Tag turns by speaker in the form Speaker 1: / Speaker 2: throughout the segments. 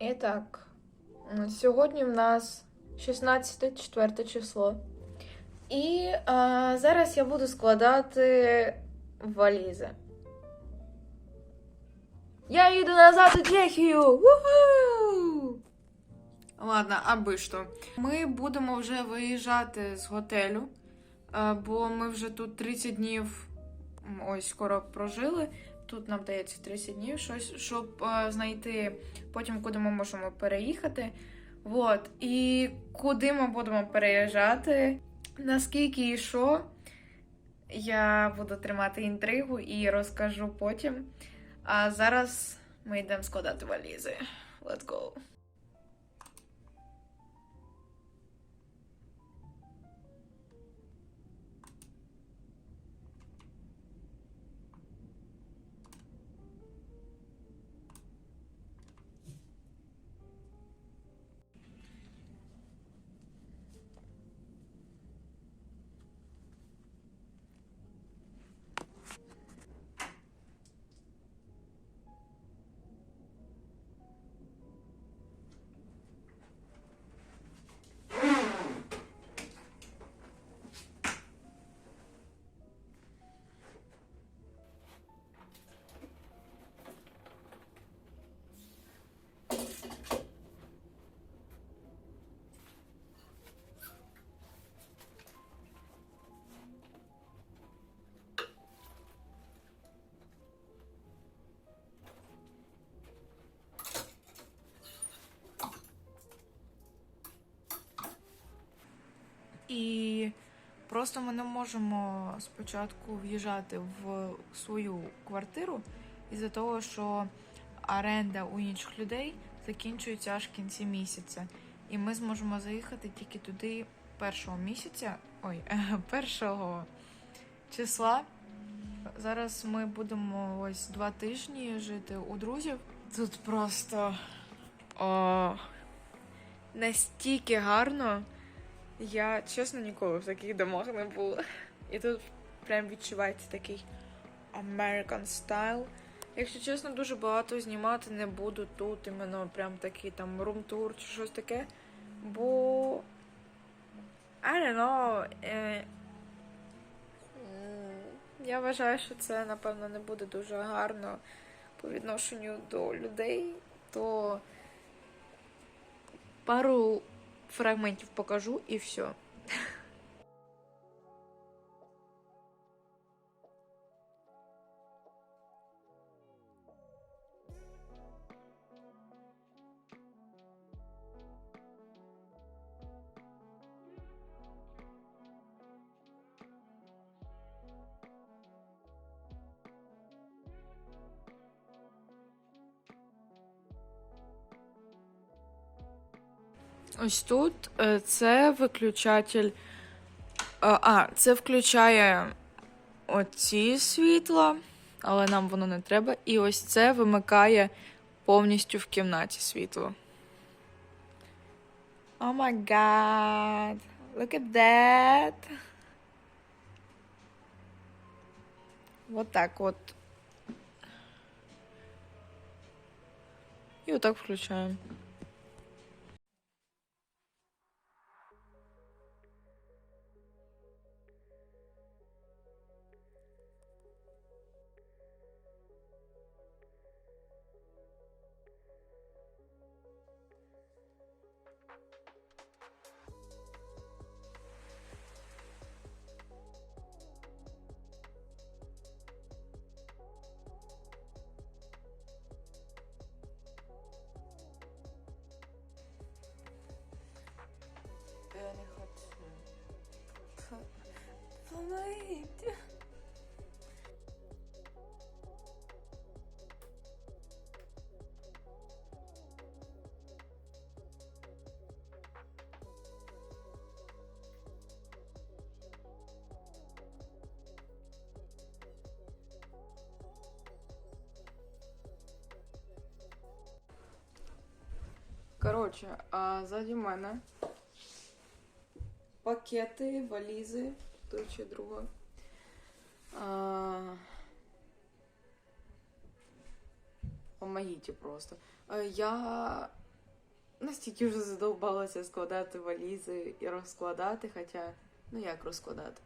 Speaker 1: І так, сьогодні в нас 16 четверте число. І а, зараз я буду складати валізи. Я їду назад у Чехію! Уху! Ладно, аби що. Ми будемо вже виїжджати з готелю, бо ми вже тут 30 днів ось скоро прожили. Тут нам дається 30 днів, щось, щоб е, знайти потім, куди ми можемо переїхати. От. І куди ми будемо переїжджати, наскільки і що, я буду тримати інтригу і розкажу потім. А зараз ми йдемо складати валізи. Let's go. І просто ми не можемо спочатку в'їжджати в свою квартиру із-за того, що оренда у інших людей закінчується аж в кінці місяця. І ми зможемо заїхати тільки туди першого місяця, ой, першого числа. Зараз ми будемо ось два тижні жити у друзів. Тут просто о, настільки гарно. Я чесно ніколи в таких домах не була. І тут прям відчувається такий American style. Якщо чесно, дуже багато знімати не буду тут, іменно прям такий там рум-тур чи щось таке. Бо I don't know. Е... Я вважаю, що це, напевно, не буде дуже гарно по відношенню до людей, то пару фрагментів покажу і все. Ось тут е, це виключатель. е, А, це включає оці світла, але нам воно не треба. І ось це вимикає повністю в кімнаті світло. О май гад! Look at that! Вот так от. І отак включаємо. Помогите. Коротше, а ззаді мене пакети, валізи, то чи друга. А... Помогите просто. Я настільки вже задовбалася складати валізи і розкладати, хоча, ну як розкладати?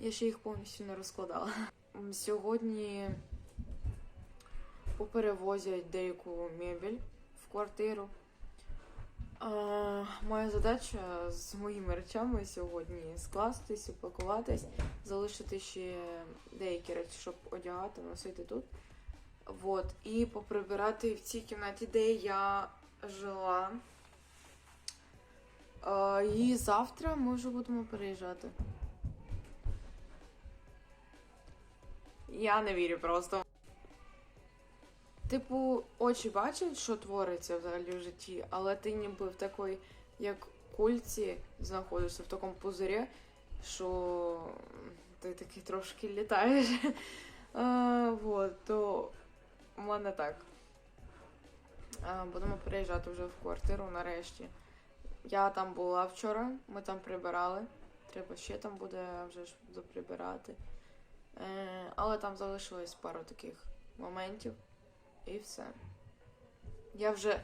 Speaker 1: Я ще їх повністю не розкладала. Сьогодні поперевозять деяку мебель в квартиру. А, моя задача з моїми речами сьогодні скластись, упакуватись, залишити ще деякі речі, щоб одягати, носити тут. Вот. І поприбирати в цій кімнаті, де я жила. А, і завтра ми вже будемо переїжджати. Я не вірю просто. Типу, очі бачать, що твориться взагалі в житті, але ти ніби в такій, як кульці, знаходишся в такому пузирі, що ти такий трошки літаєш. А, вот, то у мене так. А, будемо переїжджати вже в квартиру нарешті. Я там була вчора, ми там прибирали. Треба ще там буде вже ж доприбирати. Е, але там залишилось пару таких моментів. І все. Я вже.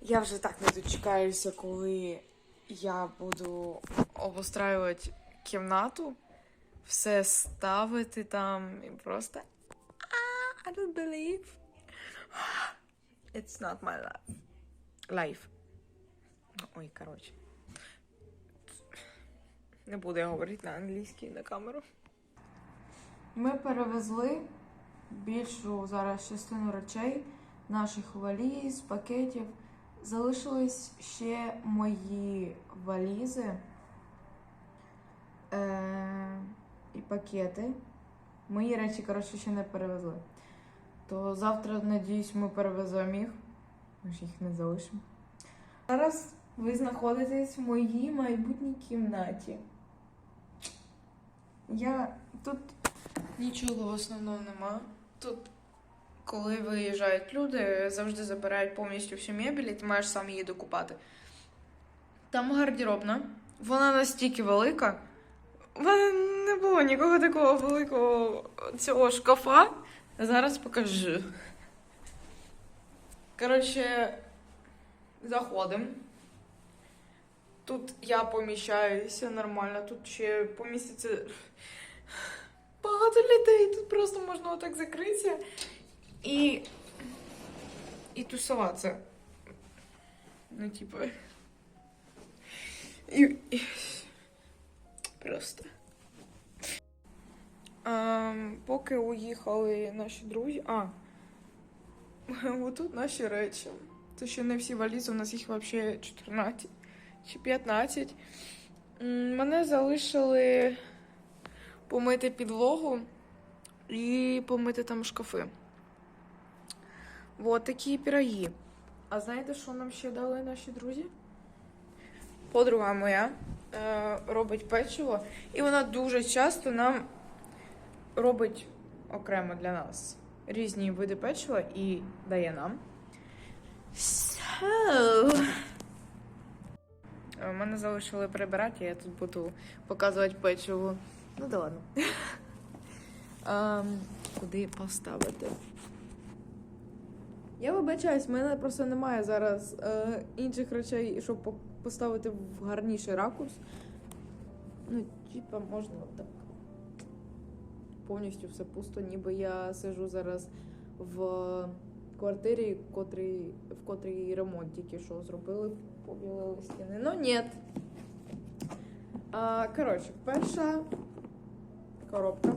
Speaker 1: Я вже так не дочекаюся, коли я буду обустраювати кімнату, все ставити там і просто. «А, I don't believe. It's not my life. Life. Ой, коротше. Не буду я говорити на англійській на камеру. Ми перевезли більшу зараз частину речей, наших валіз, пакетів. Залишились ще мої валізи е- і пакети. Мої речі, коротше, ще не перевезли. То завтра, надіюсь, ми перевеземо їх. Ми ж їх не залишимо. Зараз ви знаходитесь в моїй майбутній кімнаті. Я тут нічого в основному нема. Тут, коли виїжджають люди, завжди забирають повністю всю мебель, і ти маєш сам її докупати. Там гардеробна. Вона настільки велика. В мене не було нікого такого великого цього шкафа. Зараз покажу. Коротше, заходимо. Тут я поміщаюся нормально, тут ще поміститься багато людей. Тут просто можна отак закритися і. і тусуватися. Ну, типу. І, і... Просто. Ем, поки уїхали наші друзі. А. Отут наші речі. Це ще не всі валізи, у нас їх взагалі 14 чи 15. М, Мене залишили помити підлогу і помити там шкафи. Вот такі пироги. А знаєте, що нам ще дали наші друзі? Подруга моя е, робить печиво, і вона дуже часто нам робить окремо для нас різні види печива і дає нам. So... Е, Мене залишили прибирати, я тут буду показувати печиво. Ну да ладно. Ем, куди поставити? Я вибачаюсь, в мене просто немає зараз е, інших речей, щоб по- поставити в гарніший ракурс. Ну, типа, можна отак. Повністю все пусто, ніби я сижу зараз в квартирі, котрій, в котрій ремонт тільки що зробили, побілили стіни. Ну, ні. А, коротше, перша коробка.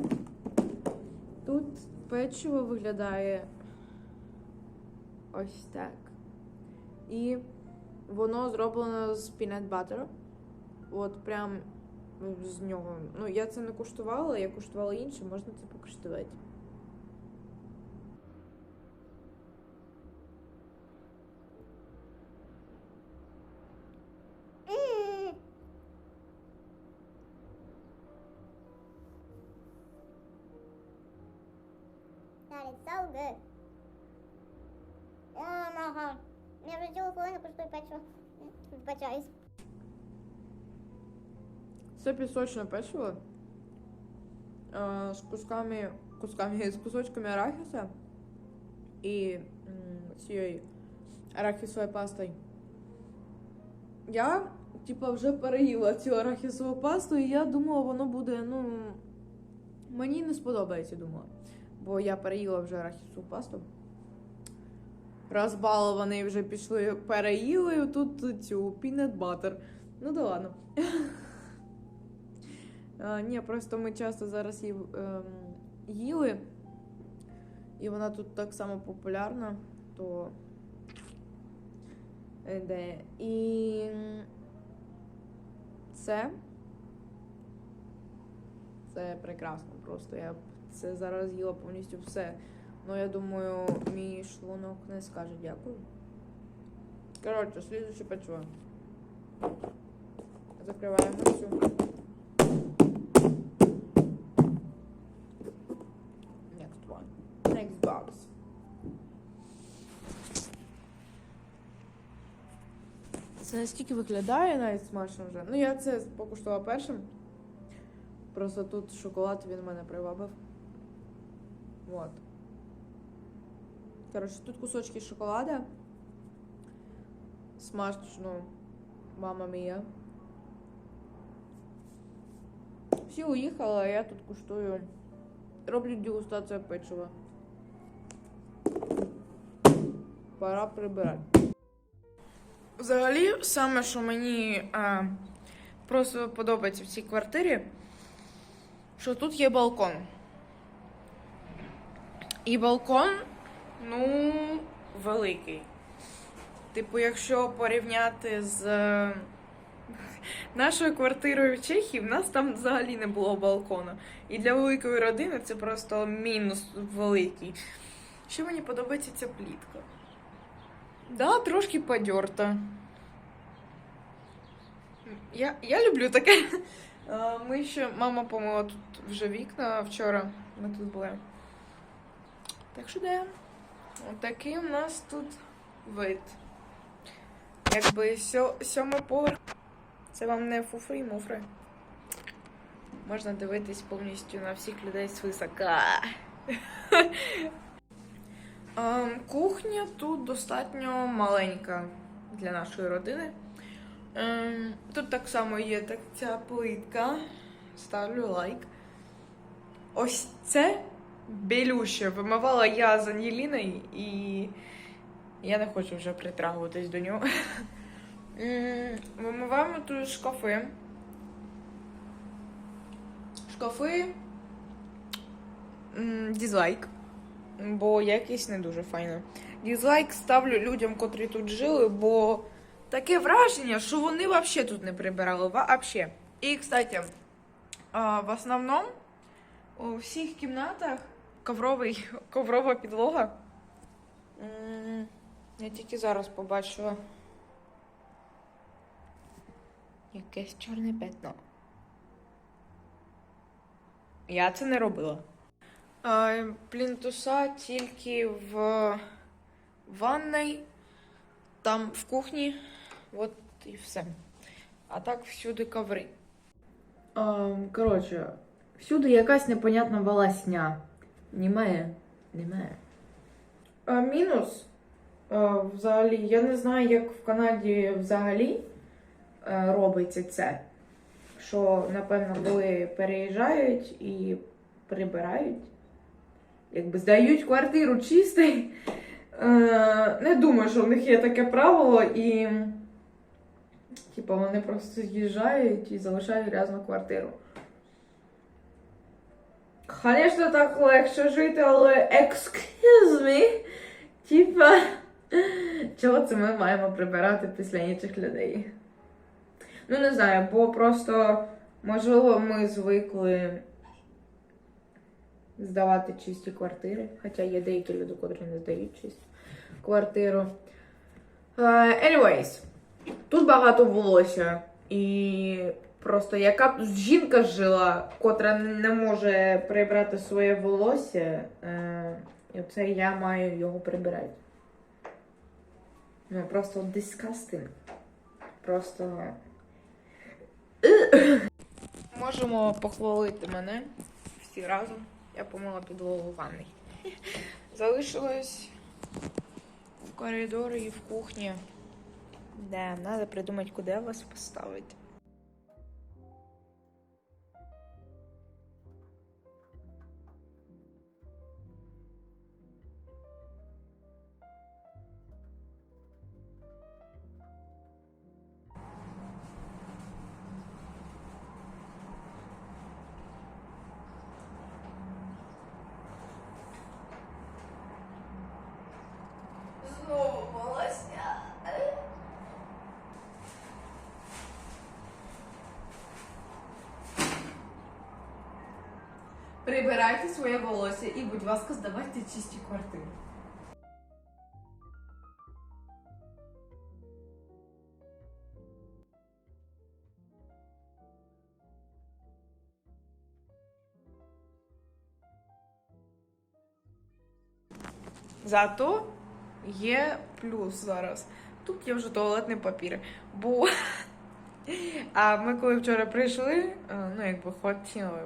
Speaker 1: Тут печиво виглядає ось так. І воно зроблено з peanut butter. От прям з нього. Ну, я це не куштувала, я куштувала інше, можна це покуштувати.
Speaker 2: That is so good. Ага. Я вже цілу хвилину коштую печиво. Вибачаюсь.
Speaker 1: Це пісочне печиво е, з кусками, кусками, з кусочками арахіса і м, цією арахісовою пастою. я, типа, вже переїла цю арахісову пасту, і я думала, воно буде, ну. Мені не сподобається, думала. Бо я переїла вже арахісову пасту. Розбалований вже пішли, переїли тут цю butter. Ну да ладно. Ні, просто ми часто зараз її ем, їли, і вона тут так само популярна, то. Де. І це. Це прекрасно просто. Я це зараз їла повністю все. Ну, я думаю, мій шлунок не скаже дякую. Коротше, слідуюче печиво. Закриваємо цю. Next one. Next box. Це настільки виглядає навіть смачно вже. Ну, я це покуштувала першим. Просто тут шоколад він мене привабив. Вот. Коротше, тут кусочки шоколада. Смачно. Мама мія. Всі уїхали, а я тут куштую. Роблю дегустацію печива. Пора прибирати. Взагалі, саме, що мені а, просто подобається в цій квартирі, що тут є балкон. І балкон, ну, великий. Типу, якщо порівняти з е, нашою квартирою в Чехії, в нас там взагалі не було балкону. І для великої родини це просто мінус великий. Ще мені подобається ця плітка. Да, трошки подерта. Я, я люблю таке. А, Ми ще, мама помила тут вже вікна вчора. Ми тут були. Так що де? Отакий у нас тут вид. Якби сьо, сьомий поверх. Це вам не фуфри і муфри. Можна дивитись повністю на всіх людей з висока. Ем, Кухня тут достатньо маленька для нашої родини. Ем, Тут так само є так, ця плитка. Ставлю лайк. Ось це білюще вимивала я з Ангеліною, і я не хочу вже притрагуватись до нього. Вимиваємо тут шкафи. Шкафи. Дізлайк. Бо якість не дуже файна. Дізлайк ставлю людям, котрі тут жили, бо таке враження, що вони взагалі тут не прибирали. Вообще. І, кстати, в основному у всіх кімнатах ковровий, коврова підлога. Я тільки зараз побачила якесь чорне пятно. Я це не робила. А, плінтуса тільки в ванной, там в кухні, от і все. А так всюди коври. Коротше, всюди якась непонятна волосня. Немає? Немає. А, мінус. А, взагалі, я не знаю, як в Канаді взагалі е, робиться це. Що, напевно, коли переїжджають і прибирають, якби здають квартиру чистий. Е, не думаю, що в них є таке правило, і типу, вони просто з'їжджають і залишають грязну квартиру. Звісно, так легше жити, але excuse me, типа, чого це ми маємо прибирати після інших людей? Ну, не знаю, бо просто, можливо, ми звикли здавати чисті квартири. Хоча є деякі люди, котрі не здають чисту квартиру. Е, anyways, тут багато волосся. І просто яка б жінка жила, котра не може прибрати своє волосся, е, і оце я маю його прибирати. Ну, просто disgusting. Просто. Можемо похвалити мене всі разом. Я помила підлогу в ванній. Залишилось в коридорі і в кухні Да, треба придумати, куди вас поставити.
Speaker 3: Прибирайте своє волосся і, будь ласка, здавайте чисті квартири.
Speaker 1: Зато є плюс зараз. Тут є вже туалетний папір. Бо а ми коли вчора прийшли, е, ну якби хотіли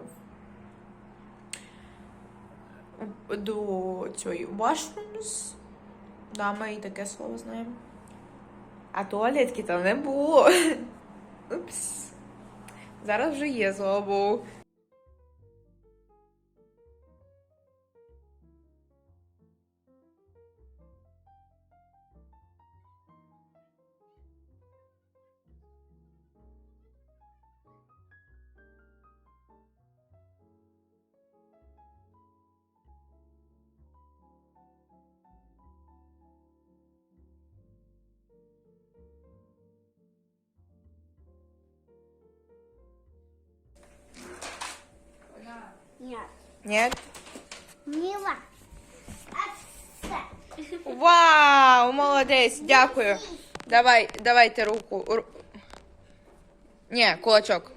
Speaker 1: до цієї washrooms, да, ми і таке слово знаємо. А туалетки там не було. Упс. Зараз вже є, слава Богу.
Speaker 2: Нет.
Speaker 1: Ні?
Speaker 2: Мила.
Speaker 1: Вау, молодець, дякую. Давай, давайте руку. Ру- Ні, кулачок.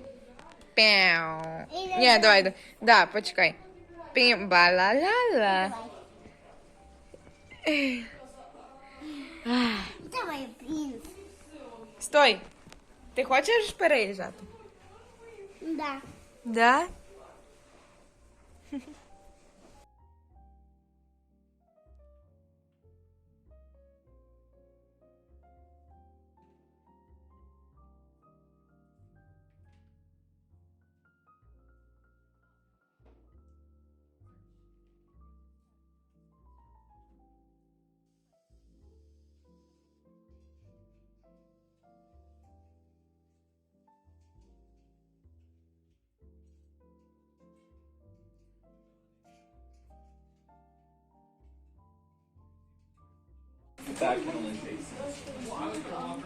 Speaker 1: Пяу. Ні, давай, да, да почекай. Пім балалала.
Speaker 2: Давай, принц.
Speaker 1: Стой. Ти хочеш переїжджати?
Speaker 2: Да.
Speaker 1: Да? Mm-hmm.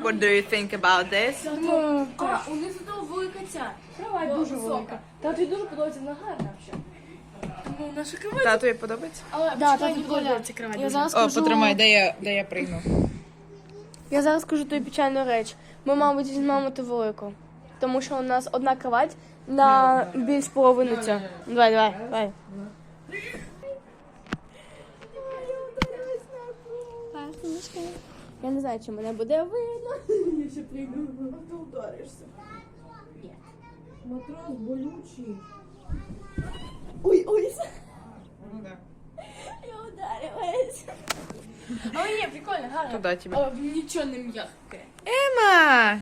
Speaker 1: What do you think about this?
Speaker 4: А, у них зато велика ця. Кровать дуже велика. Та тобі дуже подобається, вона гарна взагалі. Ну, наша кровать.
Speaker 1: Тату подобається?
Speaker 4: Але да, тобі подобається кровать. Я зараз
Speaker 1: О,
Speaker 4: скажу,
Speaker 1: потримай, де я, де я пригну.
Speaker 4: я зараз скажу тобі печальну реч. Ми, мабуть, візьмемо ту велику. Тому що у нас одна кровать на більш половину цього. Давай, давай, давай. Я не знаю, чи мене буде видно. Я ще прийду.
Speaker 3: Ти ударишся. Матрас болючий.
Speaker 4: Ой, ой,
Speaker 1: Ну да.
Speaker 4: я ударилась. А ні, прикольно, гарно.
Speaker 1: Туда тебе.
Speaker 4: Але нічого не м'яке.
Speaker 1: Ема!